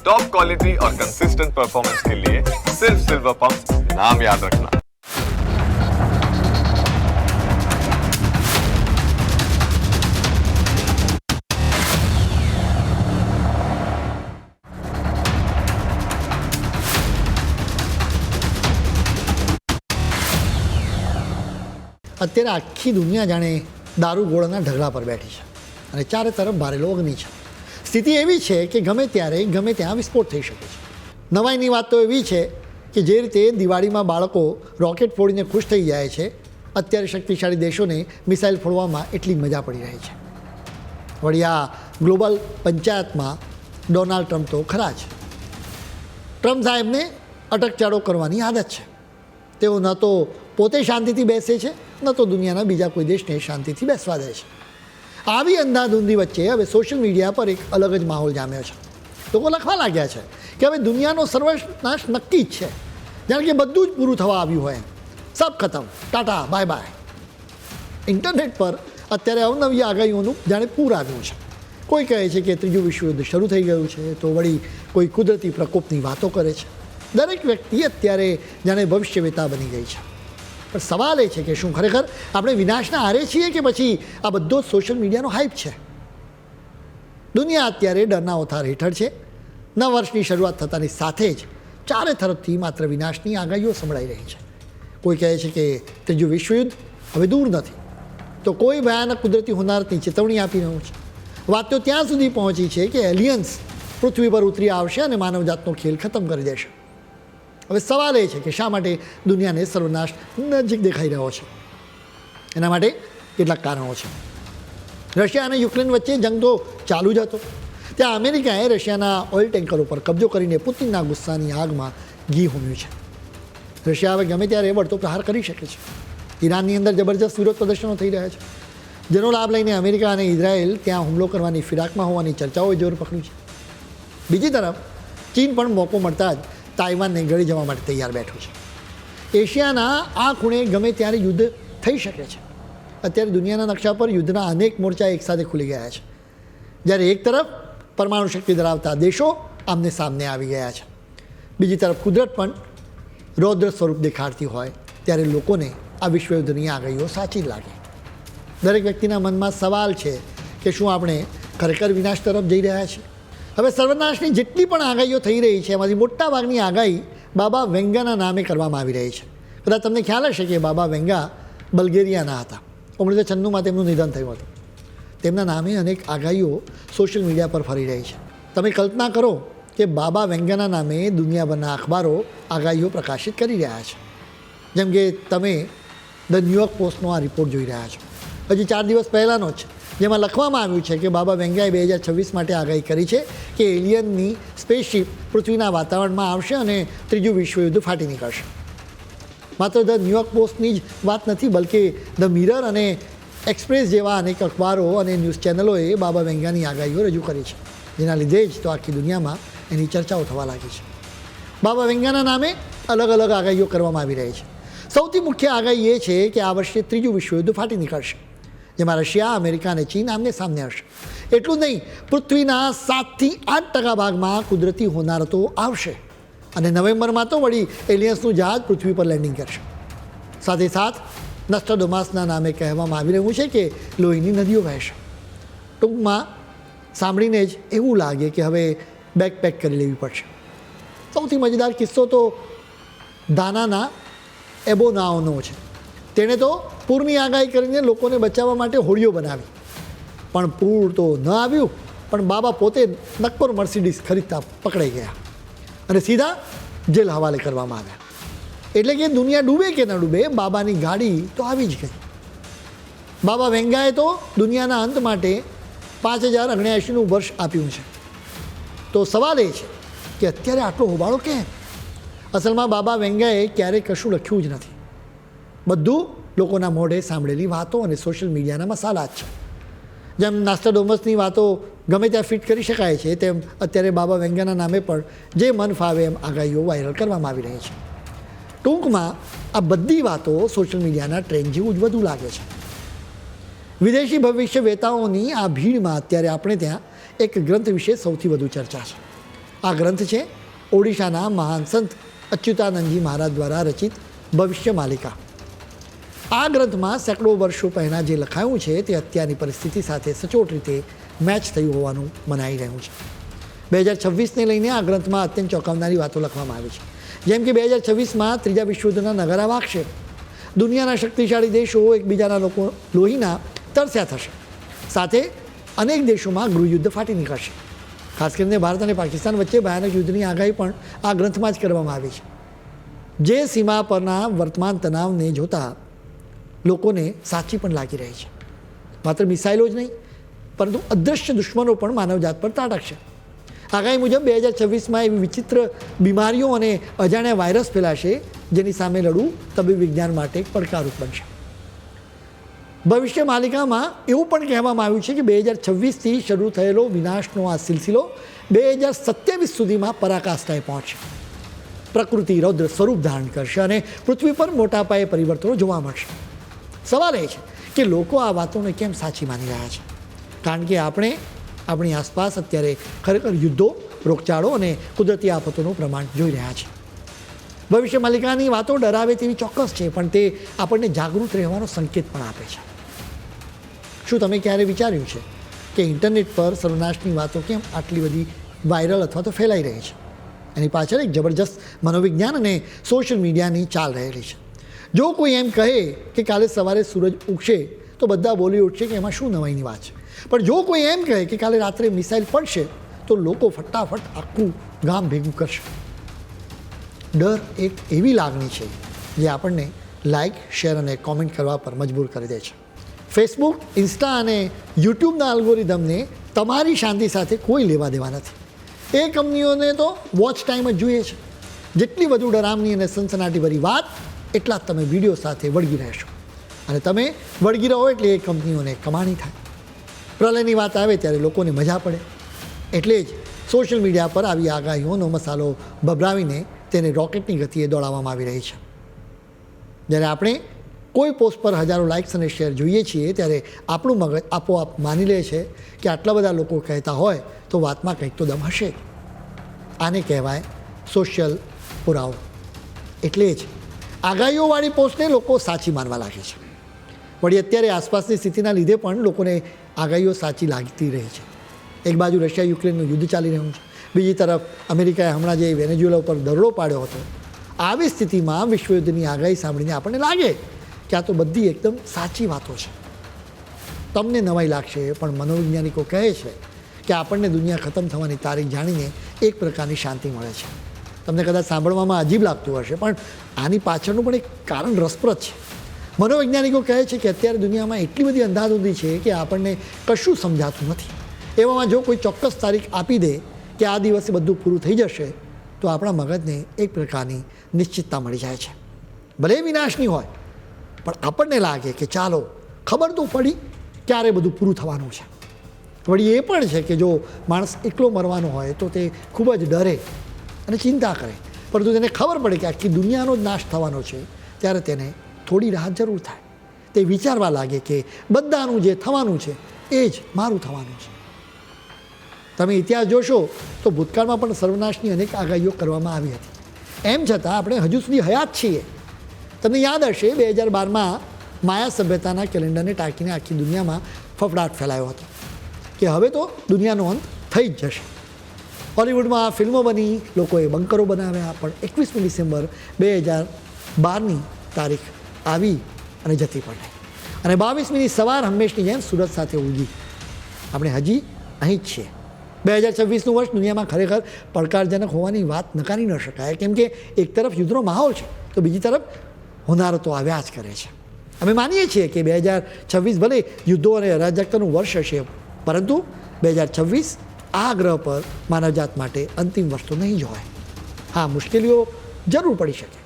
Top quality और consistent performance के लिए सिर्फ सिल्वर पंप नाम याद रखना અત્યારે આખી દુનિયા જાણે દારૂ ગોળાના ઢગલા પર બેઠી છે અને ચારે તરફ ભારેલો અગ્નિ છે સ્થિતિ એવી છે કે ગમે ત્યારે, ગમે ત્યાં વિસ્ફોટ થઈ શકે છે. નવાઈની વાત તો એવી છે કે જે રીતે દિવાળીમાં બાળકો રોકેટ ફોડીને ખુશ થઈ જાય છે, અત્યારે શક્તિશાળી દેશોને મિસાઇલ ફોડવામાં એટલી મજા પડી રહી છે. વળી આ ગ્લોબલ પંચાયતમાં ડોનાલ્ડ ટ્રમ્પ તો ખરા જ. ટ્રમ્પ સાહેબને અટકચાળો કરવાની આદત છે. તેઓ ન તો પોતે શાંતિથી બેસે છે, ન તો દુનિયાના બીજા કોઈ દેશને શાંતિથી બેસવા દે છે. આવી અંધાધૂંધી વચ્ચે હવે સોશિયલ મીડિયા પર એક અલગ જ માહોલ જામ્યો છે. લોકો લખવા લાગ્યા છે કે હવે દુનિયાનો સર્વનાશ નક્કી જ છે. જાણે કે બધું જ પૂરું થવા આવ્યું હોય. સબ ખતમ. ટાટા બાય બાય ઇન્ટરનેટ પર અત્યારે અવનવી આગાહીઓનું જાણે પૂર આવ્યું છે. કોઈ કહે છે કે ત્રીજું વિશ્વયુદ્ધ શરૂ થઈ ગયું છે તો વળી કોઈ કુદરતી પ્રકોપની વાતો કરે છે. દરેક વ્યક્તિ અત્યારે જાણે ભવિષ્યવેતા બની ગઈ છે. પણ સવાલ એ છે કે શું ખરેખર આપણે વિનાશના હારે છીએ કે પછી આ બધો સોશિયલ મીડિયાનો હાઇપ છે? દુનિયા અત્યારે ડરના ઓથાર હેઠળ છે. નવ વર્ષની શરૂઆત થતાની સાથે જ ચારે તરફથી માત્ર વિનાશની આગાહીઓ સંભળાઈ રહી છે. કોઈ કહે છે કે ત્રીજું વિશ્વયુદ્ધ હવે દૂર નથી. તો કોઈ ભયાનક કુદરતી હોનારતની ચેતવણી આપી રહ્યું છે. વાત તો ત્યાં સુધી પહોંચી છે કે એલિયન્સ પૃથ્વી પર ઉતરી આવશે અને માનવજાતનો ખેલ ખતમ કરી દેશે. હવે સવાલ એ છે કે શા માટે દુનિયાને સર્વનાશ નજીક દેખાઈ રહ્યો છે? એના માટે કેટલાક કારણો છે. રશિયા અને યુક્રેન વચ્ચે જંગ તો ચાલુ જ હતો. ત્યાં અમેરિકાએ રશિયાના ઓઇલ ટેન્કરો પર કબજો કરીને પુતિનના ગુસ્સાની આગમાં ઘી હોમ્યું છે. રશિયા હવે ગમે ત્યારે વળતો પ્રહાર કરી શકે છે. ઈરાનની અંદર જબરજસ્ત વિરોધ પ્રદર્શનો થઈ રહ્યા છે. જેનો લાભ લઈને અમેરિકા અને ઇઝરાયેલ ત્યાં હુમલો કરવાની ફિરાકમાં હોવાની ચર્ચાઓએ જોર પકડ્યું છે. બીજી તરફ, ચીન પણ મોકો મળતા જ તાઇવાનને ગળી જવા માટે તૈયાર બેઠું છે. એશિયાના આ ખૂણે ગમે ત્યારે યુદ્ધ થઈ શકે છે. અત્યારે દુનિયાના નકશા પર યુદ્ધના અનેક મોરચા એકસાથે ખુલી ગયા છે. જ્યારે એક તરફ પરમાણુ શક્તિ ધરાવતા દેશો આમને સામને આવી ગયા છે. બીજી તરફ કુદરત પણ રૌદ્ર સ્વરૂપ દેખાડતી હોય ત્યારે લોકોને આ વિશ્વયુદ્ધની આગાહીઓ સાચી લાગે. દરેક વ્યક્તિના મનમાં સવાલ છે કે શું આપણે ખરેખર વિનાશ તરફ જઈ રહ્યા છીએ? હવે સર્વનાશની જેટલી પણ આગાહીઓ થઈ રહી છે, એમાંથી મોટા ભાગની આગાહી બાબા વેંગાના નામે કરવામાં આવી રહી છે. કદાચ તમને ખ્યાલ હશે કે બાબા વેંગા બલ્ગેરિયાના હતા. ઓગણીસો છન્નુંમાં તેમનું નિધન થયું હતું. તેમના નામે અનેક આગાહીઓ સોશિયલ મીડિયા પર ફરી રહી છે. તમે કલ્પના કરો કે બાબા વેંગાના નામે દુનિયાભરના અખબારો આગાહીઓ પ્રકાશિત કરી રહ્યા છે. જેમ કે તમે ધ ન્યુયોર્ક પોસ્ટનો આ રિપોર્ટ જોઈ રહ્યા છો. હજી ચાર દિવસ પહેલાંનો જ જેમાં લખવામાં આવ્યું છે કે બાબા વેંગાએ બે હજાર છવ્વીસ માટે આગાહી કરી છે કે એલિયનની સ્પેસશિપ પૃથ્વીના વાતાવરણમાં આવશે અને ત્રીજું વિશ્વયુદ્ધ ફાટી નીકળશે. માત્ર ધ ન્યુયોર્ક પોસ્ટની જ વાત નથી, બલકે ધ મિરર અને એક્સપ્રેસ જેવા અનેક અખબારો અને ન્યૂઝ ચેનલોએ બાબા વેંગાની આગાહીઓ રજૂ કરી છે, જેના લીધે જ તો આખી દુનિયામાં એની ચર્ચાઓ થવા લાગી છે. બાબા વેંગાના નામે અલગ અલગ આગાહીઓ કરવામાં આવી રહી છે. સૌથી મુખ્ય આગાહી એ છે કે આ વર્ષે ત્રીજું વિશ્વયુદ્ધ ફાટી નીકળશે. જેમાં રશિયા અમેરિકા અને ચીન આમને સામને હશે. એટલું નહીં, પૃથ્વીના સાતથી આઠ ટકા ભાગમાં કુદરતી હોનારતો આવશે. અને નવેમ્બરમાં તો વળી એલિયન્સનું જહાજ પૃથ્વી પર લેન્ડિંગ કરશે. સાથે સાથ, નસ્ટડોમાસના નામે કહેવામાં આવી રહ્યું છે કે લોહીની નદીઓ વહેશે. ટૂંકમાં સાંભળીને જ એવું લાગે કે હવે બેકપેક કરી લેવી પડશે. સૌથી મજેદાર કિસ્સો તો દાનાના એબોનાઓનો છે. તેણે તો પૂરની આગાહી કરીને લોકોને બચાવવા માટે હોડીઓ બનાવી. પણ પૂર તો ન આવ્યું, પણ બાબા પોતે નક્કોર મર્સિડીઝ ખરીદતા પકડાઈ ગયા અને સીધા જેલ હવાલે કરવામાં આવ્યા. એટલે કે દુનિયા ડૂબે કે ન ડૂબે, બાબાની ગાડી તો આવી જ ગઈ. બાબા વેંગાએ તો દુનિયાના અંત માટે પાંચ હજાર ઓગણ્યાએંશીનું વર્ષ આપ્યું છે. તો સવાલ એ છે કે અત્યારે આટલો હોબાળો કેમ? અસલમાં બાબા વેંગાએ ક્યારેય કશું લખ્યું જ નથી. બધું લોકોના મોઢે સાંભળેલી વાતો અને સોશિયલ મીડિયાના મસાલા જ છે. જેમ નાસ્તા ડોમસની વાતો ગમે ત્યાં ફિટ કરી શકાય છે, તેમ અત્યારે બાબા વેંગાના નામે પણ જે મન ફાવે એમ આગાહીઓ વાયરલ કરવામાં આવી રહી છે. ટૂંકમાં આ બધી વાતો સોશિયલ મીડિયાના ટ્રેન્ડ જેવું જ વધુ લાગે છે. વિદેશી ભવિષ્ય વેતાઓની આ ભીડમાં અત્યારે આપણે ત્યાં એક ગ્રંથ વિશે સૌથી વધુ ચર્ચા છે. આ ગ્રંથ છે ઓડિશાના મહાન સંત અચ્યુતાનંદજી મહારાજ દ્વારા રચિત ભવિષ્ય માલિકા. આ ગ્રંથમાં સેંકડો વર્ષો પહેલાં જે લખાયું છે તે અત્યારની પરિસ્થિતિ સાથે સચોટ રીતે મેચ થયું હોવાનું મનાઈ રહ્યું છે. બે હજાર છવ્વીસને લઈને આ ગ્રંથમાં અત્યંત ચોંકાવનારી વાતો લખવામાં આવી છે. જેમ કે બે હજાર છવ્વીસમાં ત્રીજા વિશ્વયુદ્ધના નગારા વાગશે. દુનિયાના શક્તિશાળી દેશો એકબીજાના લોકો લોહીના તરસ્યા થશે. સાથે અનેક દેશોમાં ગૃહયુદ્ધ ફાટી નીકળશે. ખાસ કરીને ભારત અને પાકિસ્તાન વચ્ચે ભયાનક યુદ્ધની આગાહી પણ આ ગ્રંથમાં જ કરવામાં આવી છે. જે સીમા પરના વર્તમાન તણાવને જોતા લોકોને સાચી પણ લાગી રહી છે. માત્ર મિસાઇલો જ નહીં, પરંતુ અદૃશ્ય દુશ્મનો પણ માનવજાત પર તાટકશે આગાહી મુજબ બે હજાર છવ્વીસમાં એવી વિચિત્ર બીમારીઓ અને અજાણ્યા વાયરસ ફેલાશે, જેની સામે લડવું તબીબ વિજ્ઞાન માટે પડકારરૂપ બનશે. ભવિષ્ય માલિકામાં એવું પણ કહેવામાં આવ્યું છે કે બે હજાર છવ્વીસથી શરૂ થયેલો વિનાશનો આ સિલસિલો બે હજાર સત્યાવીસ સુધીમાં પરાકાષ્ઠાએ પહોંચશે. પ્રકૃતિ રૌદ્ર સ્વરૂપ ધારણ કરશે અને પૃથ્વી પર મોટા પાયે પરિવર્તનો જોવા મળશે. સવાલ એ છે કે લોકો આ વાતોને કેમ સાચી માની રહ્યા છે? કારણ કે આપણે આપણી આસપાસ અત્યારે ખરેખર યુદ્ધો, રોગચાળો અને કુદરતી આફતોનું પ્રમાણ જોઈ રહ્યા છે ભવિષ્ય માલિકાની વાતો ડરાવે તેવી ચોક્કસ છે, પણ તે આપણને જાગૃત રહેવાનો સંકેત પણ આપે છે. શું તમે ક્યારે વિચાર્યું છે કે ઇન્ટરનેટ પર સર્વનાશની વાતો કેમ આટલી બધી વાયરલ અથવા તો ફેલાઈ રહી છે? એની પાછળ એક જબરજસ્ત મનોવિજ્ઞાન અને સોશિયલ મીડિયાની ચાલ રહેલી છે. જો કોઈ એમ કહે કે કાલે સવારે સૂરજ ઉગશે, તો બધા બોલી ઉઠશે કે એમાં શું નવાઈની વાત છે. પણ જો કોઈ એમ કહે કે કાલે રાત્રે મિસાઇલ પડશે, તો લોકો ફટાફટ આખું ગામ ભેગું કરશે. ડર એક એવી લાગણી છે જે આપણને લાઇક શેર અને કોમેન્ટ કરવા પર મજબૂર કરી દે છે. ફેસબુક ઇન્સ્ટા અને યુટ્યુબના અલ્ગોરિધમને તમારી શાંતિ સાથે કોઈ લેવા દેવા નથી. એ કંપનીઓને તો વોચ ટાઈમ જ જોઈએ છે. જેટલી વધુ ડરામની અને સનસનાટીભરી વાત એટલા જ તમે વીડિયો સાથે વળગી રહેશો. અને તમે વળગી રહો એટલે એ કંપનીઓને કમાણી થાય. પ્રલયની વાત આવે ત્યારે લોકોને મજા પડે. એટલે જ સોશિયલ મીડિયા પર આવી આગાહીઓનો મસાલો ભભરાવીને તેને રોકેટની ગતિએ દોડાવવામાં આવી રહી છે. જ્યારે આપણે કોઈ પોસ્ટ પર હજારો લાઇક્સ અને શેર જોઈએ છીએ, ત્યારે આપણું મગજ આપોઆપ માની લે છે કે આટલા બધા લોકો કહેતા હોય તો વાતમાં કંઈક તો દમ હશે. આને કહેવાય સોશિયલ પુરાવો. એટલે જ આગાહીઓવાળી પોસ્ટને લોકો સાચી માનવા લાગે છે. વળી અત્યારે આસપાસની સ્થિતિના લીધે પણ લોકોને આગાહીઓ સાચી લાગતી રહે છે. એક બાજુ રશિયા યુક્રેનનું યુદ્ધ ચાલી રહ્યું છે. બીજી તરફ અમેરિકાએ હમણાં જે વેનેઝ્યુલા ઉપર દરોડો પાડ્યો હતો, આવી સ્થિતિમાં વિશ્વયુદ્ધની આગાહી સાંભળીને આપણને લાગે કે આ તો બધી એકદમ સાચી વાતો છે. તમને નવાઈ લાગશે, પણ મનોવૈજ્ઞાનિકો કહે છે કે આપણને દુનિયા ખતમ થવાની તારીખ જાણીને એક પ્રકારની શાંતિ મળે છે. તમને કદાચ સાંભળવામાં અજીબ લાગતું હશે, પણ આની પાછળનું પણ એક કારણ રસપ્રદ છે. મનોવૈજ્ઞાનિકો કહે છે કે અત્યારે દુનિયામાં એટલી બધી અંધાધૂંધી છે કે આપણને કશું સમજાતું નથી. એવામાં જો કોઈ ચોક્કસ તારીખ આપી દે કે આ દિવસે બધું પૂરું થઈ જશે, તો આપણા મગજને એક પ્રકારની નિશ્ચિતતા મળી જાય છે. ભલે વિનાશની હોય, પણ આપણને લાગે કે ચાલો, ખબર તો પડી ક્યારે બધું પૂરું થવાનું છે. વળી એ પણ છે કે જો માણસ એકલો મરવાનો હોય, તો તે ખૂબ જ ડરે અને ચિંતા કરે. પરંતુ તેને ખબર પડે કે આખી દુનિયાનો જ નાશ થવાનો છે, ત્યારે તેને થોડી રાહત જરૂર થાય. તે વિચારવા લાગે કે બધાનું જે થવાનું છે, એ જ મારું થવાનું છે. તમે ઇતિહાસ જોશો, તો ભૂતકાળમાં પણ સર્વનાશની અનેક આગાહીઓ કરવામાં આવી હતી. એમ છતાં આપણે હજુ સુધી હયાત છીએ. તમને યાદ હશે, બે હજાર બારમાં માયા સભ્યતાના કેલેન્ડરને ટાંકીને આખી દુનિયામાં ફફડાટ ફેલાયો હતો. કે હવે તો દુનિયાનો અંત થઈ જ જશે. હોલિવૂડમાં ફિલ્મો બની, લોકોએ બંકરો બનાવ્યા, પણ એકવીસમી ડિસેમ્બર બે હજાર બારની તારીખ આવી અને જતી પડે અને બાવીસમીની સવાર હંમેશની જેમ સુરત સાથે ઉગી આપણે હજી અહીં જ છીએ. બે હજાર છવ્વીસનું વર્ષ દુનિયામાં ખરેખર પડકારજનક હોવાની વાત નકારી ન શકાય. કેમ કે એક તરફ યુદ્ધનો માહોલ છે, તો બીજી તરફ હોનારો તો આવ્યા જ કરે છે. અમે માનીએ છીએ કે બે હજાર છવ્વીસ ભલે યુદ્ધો અને અરાજકતાનું વર્ષ હશે, પરંતુ બે હજાર છવ્વીસ આ ગ્રહ પર માનવજાત માટે અંતિમ વસ્તુ નહીં જ હોય. હા, મુશ્કેલીઓ જરૂર પડી શકે.